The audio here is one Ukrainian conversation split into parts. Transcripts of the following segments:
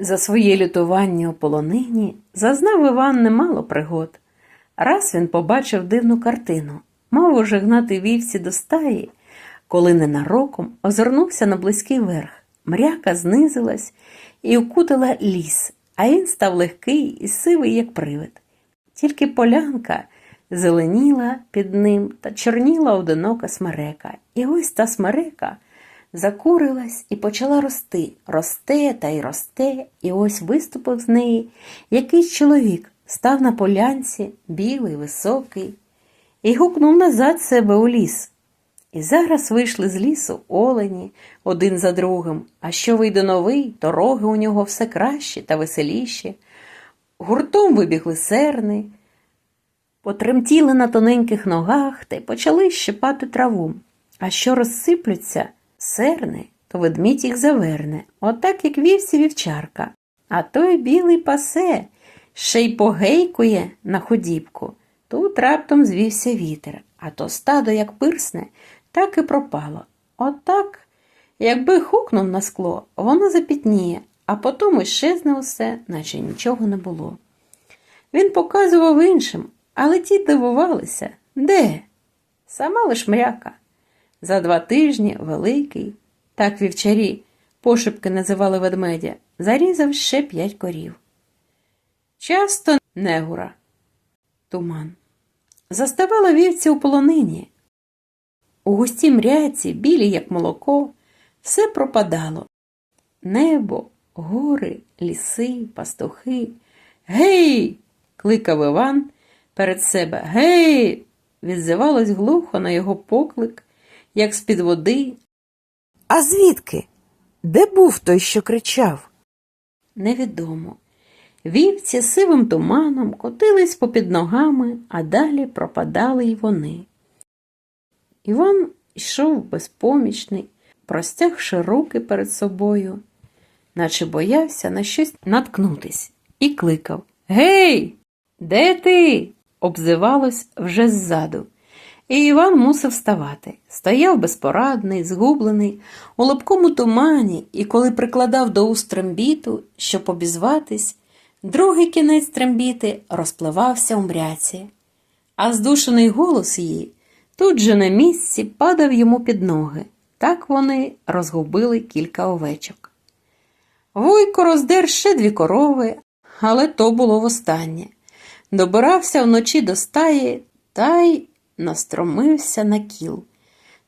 За своє лютування у полонині зазнав Іван немало пригод. Раз він побачив дивну картину, мав уже гнати вівці до стаї, коли ненароком озирнувся на близький верх. Мряка знизилась і укутала ліс, а він став легкий і сивий, як привид. Тільки полянка зеленіла під ним та чорніла одинока смерека. І ось та смерека закурилась і почала рости, росте та й росте, і ось виступив з неї якийсь чоловік, став на полянці, білий, високий, і гукнув назад себе у ліс. І зараз вийшли з лісу олені один за другим, а що вийде новий, то роги у нього все кращі та веселіші. Гуртом вибігли серни, потремтіли на тоненьких ногах та й почали щипати траву. А що розсиплються серни, то ведмідь їх заверне, отак як вівці вівчарка. А той білий пасе, ще й погейкує на ходібку. Тут раптом звівся вітер, а то стадо як пирсне, так і пропало. Отак, якби хукнув на скло, воно запітніє, а потім іщезне усе, наче нічого не було. Він показував іншим, але ті дивувалися. Де? Сама лиш мряка. За два тижні великий, так вівчарі пошепки називали ведмедя, зарізав ще п'ять корів. Часто негура, туман. Заставала вівці у полонині. У густій мряці, білі, як молоко, все пропадало. Небо, гори, ліси, пастухи. Гей! кликав Іван перед себе. Гей! відзивалось глухо на його поклик, як з-під води. А звідки? Де був той, що кричав? Невідомо. Вівці сивим туманом котились попід ногами, а далі пропадали й вони. Іван йшов безпомічний, простягши руки перед собою, наче боявся на щось наткнутись, і кликав Гей, де ти? обзивалось вже ззаду. І Іван мусив вставати. Стояв безпорадний, згублений, у липкому тумані, і коли прикладав до уст трембіту, щоб обізватись, другий кінець трембіти розпливався у мряці, а здушений голос її тут же на місці падав йому під ноги. Так вони розгубили кілька овечок. Вуйко роздер ще дві корови, але то було востаннє. Добирався вночі до стаї та й настромився на кіл.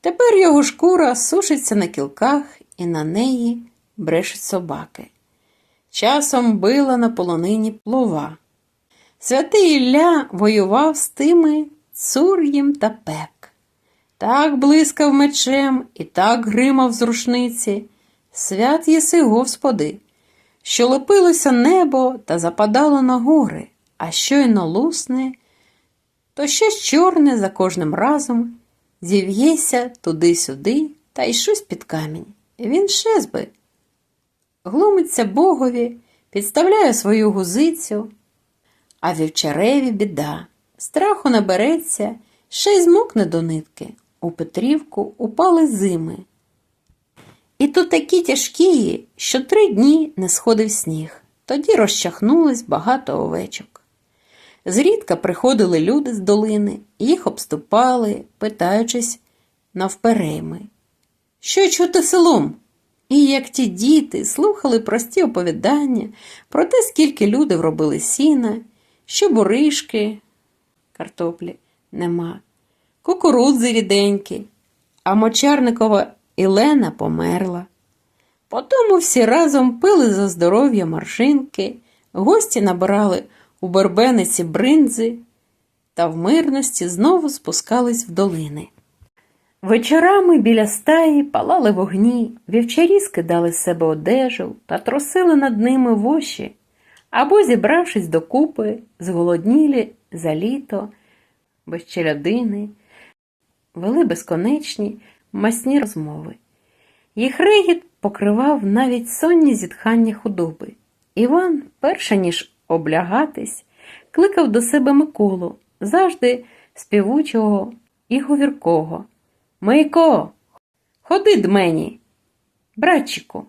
Тепер його шкура сушиться на кілках, і на неї брешуть собаки. Часом била на полонині плова. Святий Ілля воював з тими цур'єм та пек. Так блискав мечем і так гримав з рушниці. Свят єси, Господи, що лепилося небо та западало на гори, а щойно лусне, то ж чорне за кожним разом зів'єся туди-сюди та й щось під камінь. Він шезби. Глумиться богові, підставляє свою гузицю, а вівчареві біда. Страху набереться, ще й змокне до нитки. У Петрівку упали зими. І то такі тяжкі, що три дні не сходив сніг. Тоді розчахнулось багато овечок. Зрідка приходили люди з долини, їх обступали, питаючись навперейми. Що чути селом? І як ті діти слухали прості оповідання про те, скільки люди вробили сіна, що буришки, картоплі нема, кукурудзи ріденькі, а мочарникова Ілена померла. Потому всі разом пили за здоров'я маршинки, гості набирали у Бербениці бринзи та в мирності знову спускались в долини. Вечорами біля стаї палали вогні, вівчарі скидали з себе одежу та тросили над ними воші, або, зібравшись докупи, зголоднілі за літо, без челядини, вели безконечні масні розмови. Їх регіт покривав навіть сонні зітхання худоби. Іван, перше ніж облягатись, кликав до себе Миколу, завжди співучого і говіркого. Мийко, ходи д мені, братчику.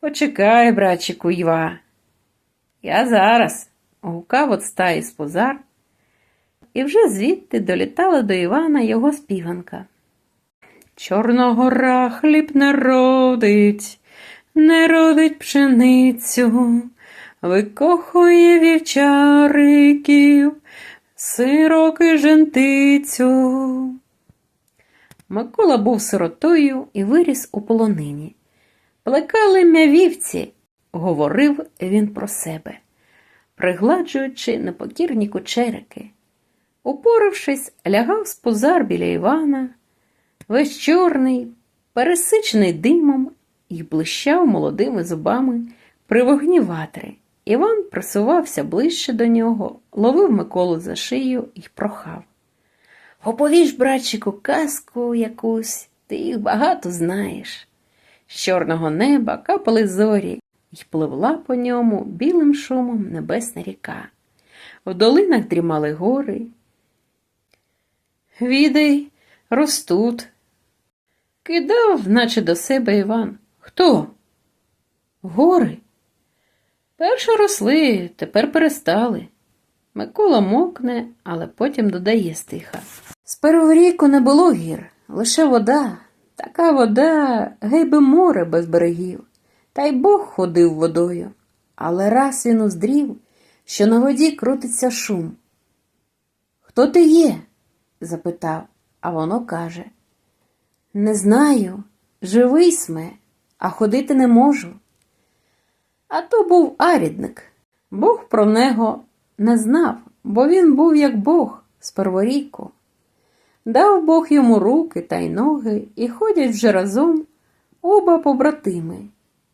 Почекай, братчику Йва. Я зараз гукав от стаї з позар, і вже звідти долітала до Івана його співанка. Чорногора хліб не родить, не родить пшеницю, викохує вівчариків, сироки жентицю. Микола був сиротою і виріс у полонині. Плекали м'я вівці, говорив він про себе, пригладжуючи непокірні кучерики. Упоравшись, лягав з позар біля Івана, весь чорний, пересичений димом і блищав молодими зубами при вогні ватри. Іван присувався ближче до нього, ловив Миколу за шию і прохав. Оповіж, братчику, казку якусь, ти їх багато знаєш. З чорного неба капали зорі, й пливла по ньому білим шумом небесна ріка. В долинах дрімали гори. Відай, ростуть. Кидав, наче до себе Іван. Хто? Гори. Перше росли, тепер перестали. Микола мокне, але потім додає стиха. З першого ріку не було гір, лише вода. Така вода, гей би море без берегів. Та й Бог ходив водою. Але раз він уздрів, що на воді крутиться шум. Хто ти є? запитав, а воно каже. Не знаю, живий сме, а ходити не можу. А то був арідник. Бог про нього не знав, бо він був як Бог з перворіку. Дав Бог йому руки та й ноги, і ходять вже разом оба побратими.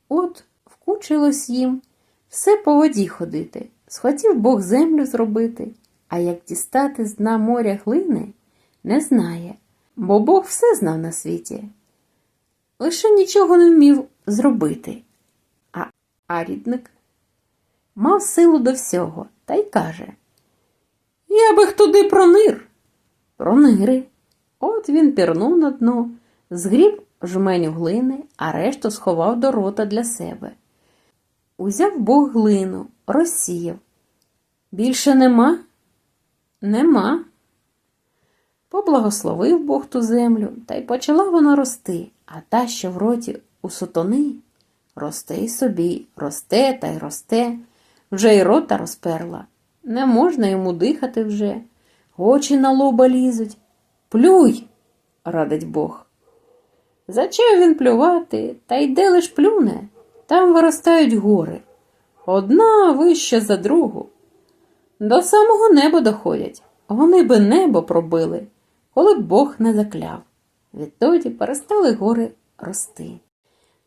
От вкучилось їм все по воді ходити. Схотів Бог землю зробити, а як дістати з дна моря глини, не знає, бо Бог все знав на світі. Лише нічого не вмів зробити. А арідник мав силу до всього та й каже: Я би туди пронир. Пронири. От він пірнув на дно, згріб жменю глини, а решту сховав до рота для себе. Узяв Бог глину, розсіяв. Більше нема? Нема. Поблагословив Бог ту землю, та й почала вона рости, а та, що в роті у сутони, росте й собі, росте та й росте, вже й рота розперла. Не можна йому дихати вже, очі на лоба лізуть. Плюй, радить Бог. Зачав він плювати, та йде лиш плюне, там виростають гори. Одна вища за другу. До самого неба доходять. Вони би небо пробили, коли б Бог не закляв. Відтоді перестали гори рости.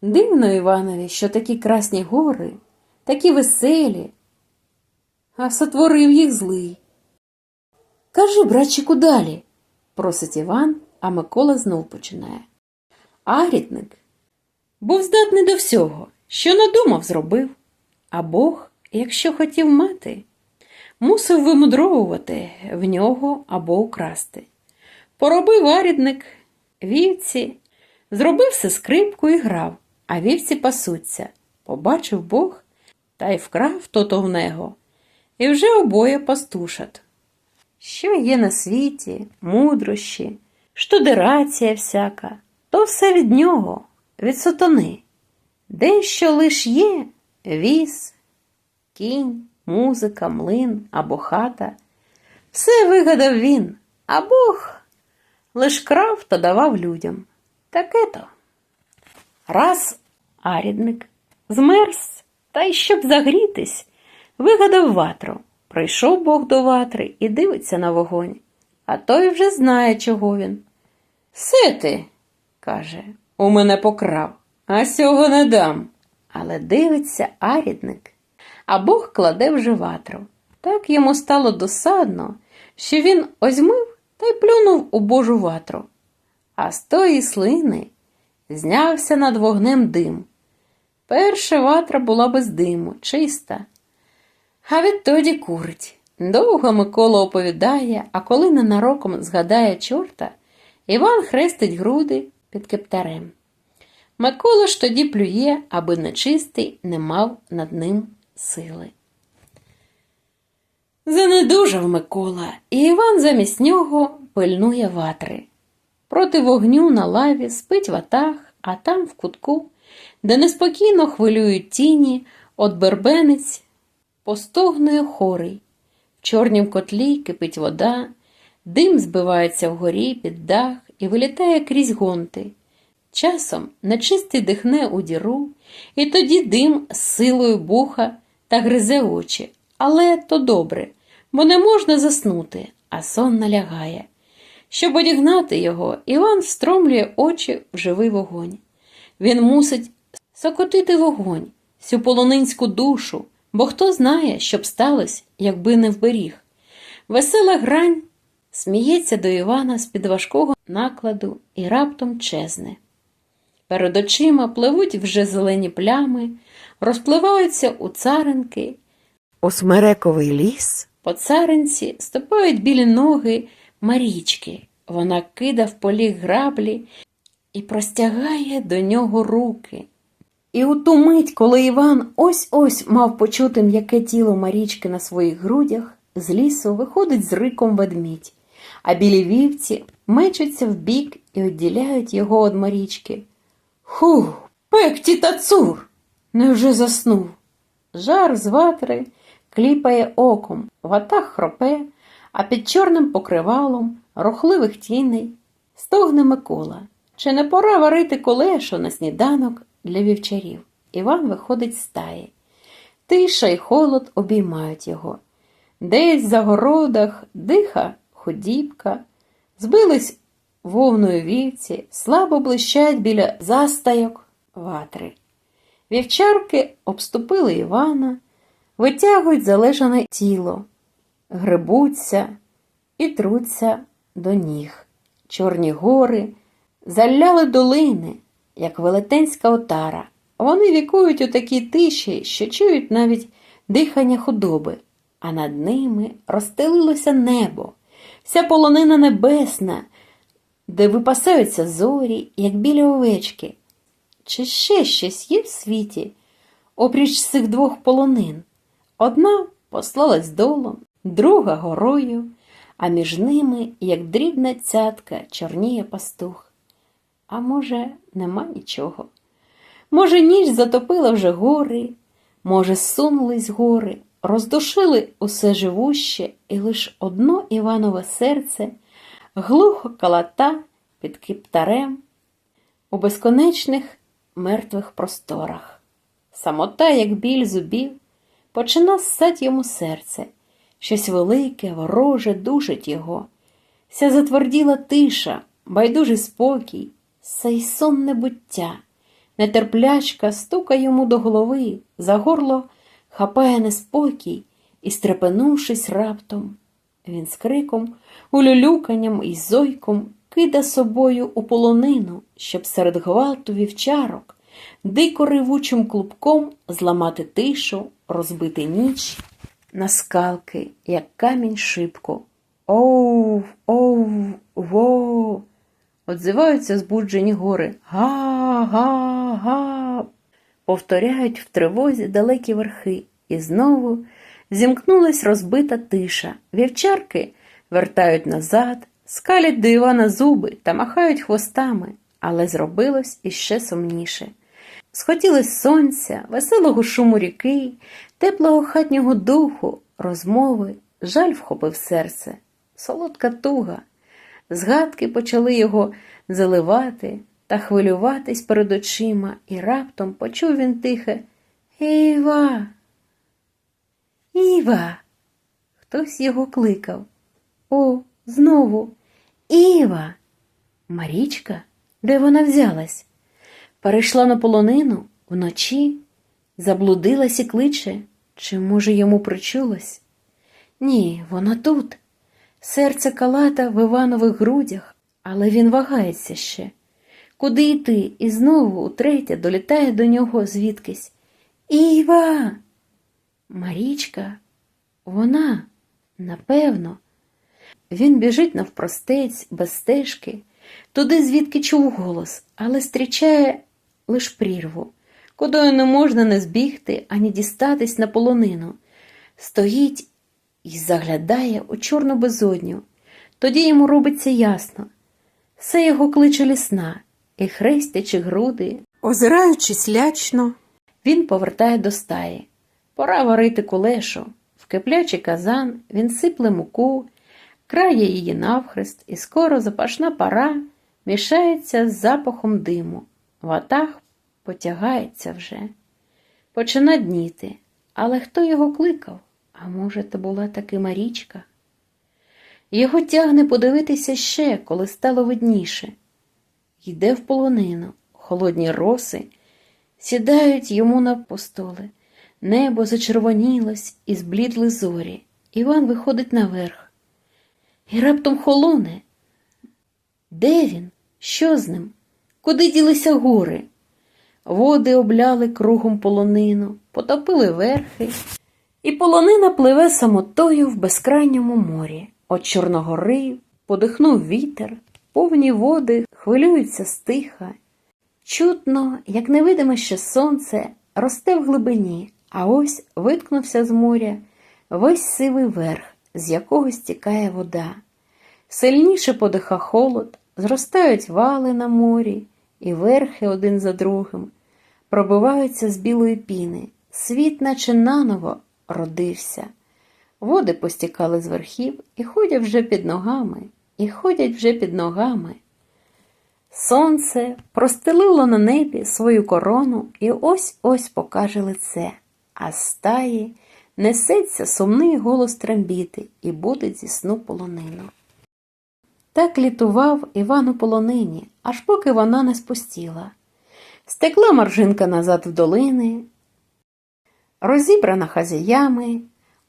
Дивно Іванові, що такі красні гори, такі веселі, а сотворив їх злий. Кажи, братчику, далі, просить Іван, а Микола знов починає. Арітник був здатний до всього, що надумав, зробив, а Бог, якщо хотів мати, мусив вимудровувати в нього або украсти. Поробив арідник, вівці, зробив все скрипку і грав, а вівці пасуться. Побачив Бог та й вкрав тото в него, і вже обоє пастушат. Що є на світі, мудрощі, штудерація всяка, то все від нього, від сатани. Дещо лиш є віз, кінь, музика, млин або хата. Все вигадав він, а Бог лиш крав та давав людям. Таке то. Раз арідник змерз, та й щоб загрітись, вигадав ватру. Прийшов Бог до ватри і дивиться на вогонь, а той вже знає, чого він. Все ти, каже, у мене покрав, а сього не дам. Але дивиться арідник, а Бог кладе вже ватру. Так йому стало досадно, що він озьмив та й плюнув у Божу ватру. А з тої слини знявся над вогнем дим. Перша ватра була без диму, чиста. А відтоді курить. Довго Микола оповідає, а коли ненароком згадає чорта, Іван хрестить груди під кептарем. Микола ж тоді плює, аби нечистий не мав над ним сили. Занедужав Микола, і Іван замість нього пильнує ватри. Проти вогню на лаві спить ватаг, а там в кутку, де неспокійно хвилюють тіні, от бербенець постогнує хорий. В чорнім котлі кипить вода, дим збивається вгорі під дах і вилітає крізь гонти. Часом нечистий дихне у діру, і тоді дим з силою буха та гризе очі. Але то добре, бо не можна заснути, а сон налягає. Щоб одігнати його, Іван встромлює очі в живий вогонь. Він мусить сокотити вогонь, всю полонинську душу, бо хто знає, що б сталося, якби не вберіг. Весела грань сміється до Івана з-під важкого накладу і раптом чезне. Перед очима пливуть вже зелені плями, розпливаються у царинки, У смерековий ліс по царинці ступають білі ноги Марічки. Вона кида в полі граблі і простягає до нього руки. І у ту мить, коли Іван ось-ось мав почути м'яке тіло Марічки на своїх грудях, з лісу виходить з риком ведмідь, а білі вівці мечуться вбік і відділяють його від Марічки. Хух, пекті та цур! Невже заснув? Жар з ватри кліпає оком, ватах хропе, а під чорним покривалом рухливих тіней стогне Микола. Чи не пора варити колешо на сніданок для вівчарів? Іван виходить з стаї. Тиша й холод обіймають його. Десь за городах диха ходібка, збились вовною вівці, слабо блищать біля застайок ватри. Вівчарки обступили Івана, витягують залежане тіло, грибуться і труться до ніг. Чорні гори заляли долини, як велетенська отара. Вони вікують у такій тиші, що чують навіть дихання худоби, а над ними розстелилося небо, вся полонина небесна, де випасаються зорі, як білі овечки. Чи ще щось є в світі, опріч цих двох полонин? Одна послалась долом, друга горою, а між ними, як дрібна цятка, чорніє пастух. А може, нема нічого. Може, ніч затопила вже гори, може, сунулись гори, роздушили усе живуще, і лиш одно Іванове серце глухо калата під киптарем у безконечних мертвих просторах. Самота, як біль зубів, почина ссать йому серце, щось велике, вороже душить його. Вся затверділа тиша, байдужий спокій, сей сонне буття. Нетерплячка стука йому до голови, за горло хапає неспокій і, стрепенувшись раптом, він з криком, улюлюканням і зойком кида собою у полонину, щоб серед гвалту вівчарок, дико ривучим клубком зламати тишу, розбити ніч на скалки, як камінь шибко. Оу, оу, во. Отзиваються збуджені гори. Га, га, га. Повторяють в тривозі далекі верхи, і знову зімкнулась розбита тиша. Вівчарки вертають назад, скалять до Івана зуби та махають хвостами, але зробилось іще сумніше. Схотілось сонця, веселого шуму ріки, теплого хатнього духу, розмови, жаль вхопив серце, солодка туга. Згадки почали його заливати та хвилюватись перед очима, і раптом почув він тихе Іва. Іва. Хтось його кликав. О, знову. Іва. Марічка? Де вона взялась? Перейшла на полонину вночі, заблудилась і кличе, чи, може, йому причулось? Ні, вона тут. Серце калата в Іванових грудях, але він вагається ще. Куди йти? І знову утретє долітає до нього звідкись. Іва! Марічка, вона, напевно. Він біжить навпростець, без стежки, туди, звідки чув голос, але зустрічає лиш прірву, кудою не можна не збігти ані дістатись на полонину. Стоїть і заглядає у чорну безодню. Тоді йому робиться ясно. Все його кличе лісна, і хрестячи груди, Озираючись лячно, він повертає до стаї. Пора варити кулешу. В киплячий казан він сипле муку, крає її навхрест, і скоро запашна пара мішається з запахом диму. Ватаг потягається вже. Почина дніти. Але хто його кликав? А може, то була таки Марічка? Його тягне подивитися ще, коли стало видніше. Йде в полонину, холодні роси сідають йому на постоли. Небо зачервонілось і зблідли зорі. Іван виходить наверх. І раптом холоне. Де він? Що з ним? Куди ділися гори? Води обляли кругом полонину, потопили верхи, і полонина пливе самотою в безкрайньому морі. От Чорногори подихнув вітер, повні води хвилюються стиха. Чутно, як невидиме ще сонце, росте в глибині, а ось виткнувся з моря весь сивий верх, з якого стікає вода. Сильніше подиха холод, зростають вали на морі, і верхи один за другим пробиваються з білої піни. Світ, наче наново, родився. Води постікали з верхів і ходять вже під ногами, і ходять вже під ногами. Сонце простелило на небі свою корону і ось-ось покаже лице, а стаї несеться сумний голос трембіти і буде зі сну полонину. Так літував Іван у полонині, аж поки вона не спустіла. Стекла маржинка назад в долини, розібрана хазяями,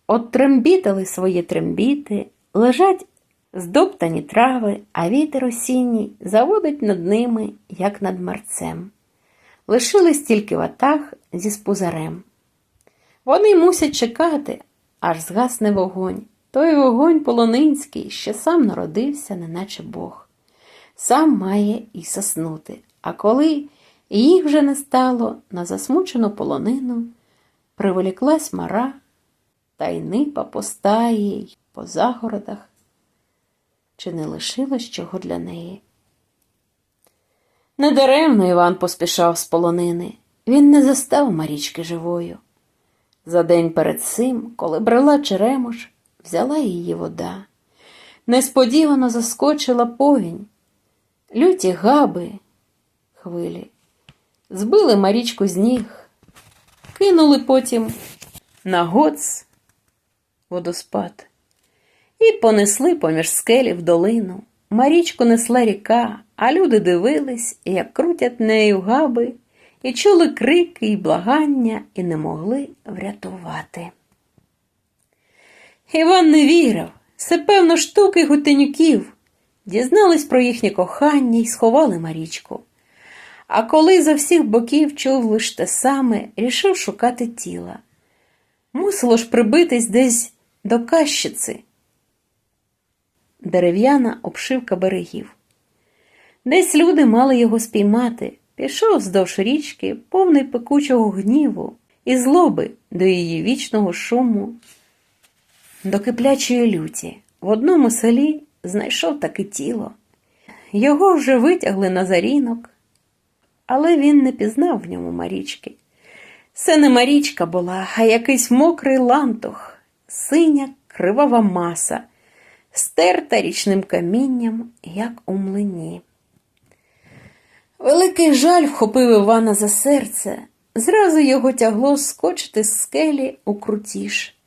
оттрембітали свої трембіти, лежать здоптані трави, а вітер осінній заводить над ними, як над марцем. Лишились тільки ватаг зі спузарем. Вони мусять чекати, аж згасне вогонь. Той вогонь полонинський, що сам народився, неначе Бог. Сам має і соснути. А коли їх вже не стало, на засмучену полонину приволіклась мара, та й нипа по стаї по загородах, чи не лишилось чого для неї. Недаремно Іван поспішав з полонини. Він не застав Марічки живою. За день перед цим, коли брела Черемош, взяла її вода. Несподівано заскочила повінь. Люті габи, хвилі, збили Марічку з ніг, кинули потім на гоц водоспад і понесли поміж скелі в долину. Марічку несла ріка, а люди дивились, як крутять нею габи, і чули крики й благання, і не могли врятувати. Іван не вірив, це певно штуки гутенюків. Дізнались про їхнє кохання й сховали Марічку. А коли за всіх боків чув лиш те саме, рішив шукати тіла. Мусило ж прибитись десь до кащиці. Дерев'яна обшивка берегів. Десь люди мали його спіймати, пішов вздовж річки, повний пекучого гніву і злоби до її вічного шуму, до киплячої люті. В одному селі знайшов таке тіло. Його вже витягли на зарінок, але він не пізнав в ньому Марічки. Це не Марічка була, а якийсь мокрий лантух, синя кривава маса, стерта річним камінням, як у млині. Великий жаль вхопив Івана за серце, зразу його тягло скочити з скелі у крутіж.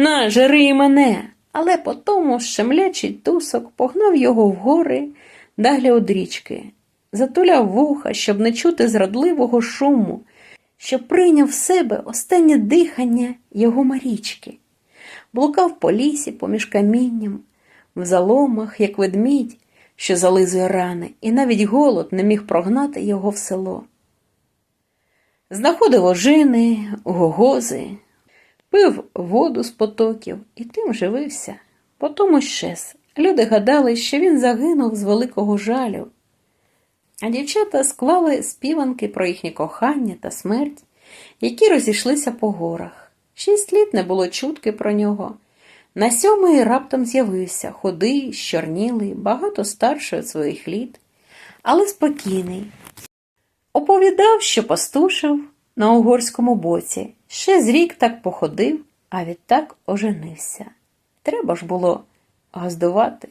На, жери мене, але потому щемлячий тусок погнав його вгори далі од річки, затуляв вуха, щоб не чути зрадливого шуму, щоб прийняв в себе останнє дихання його марічки, блукав по лісі поміж камінням, в заломах, як ведмідь, що зализує рани, і навіть голод не міг прогнати його в село. Знаходив ожини, гогози, пив воду з потоків і тим живився. Потому щез. Люди гадали, що він загинув з великого жалю. А дівчата склали співанки про їхнє кохання та смерть, які розійшлися по горах. Шість літ не було чутки про нього. На сьомий раптом з'явився худий, щорнілий, багато старший від своїх літ, але спокійний. Оповідав, що пастушив на угорському боці, ще з рік так походив, а відтак оженився. Треба ж було газдувати.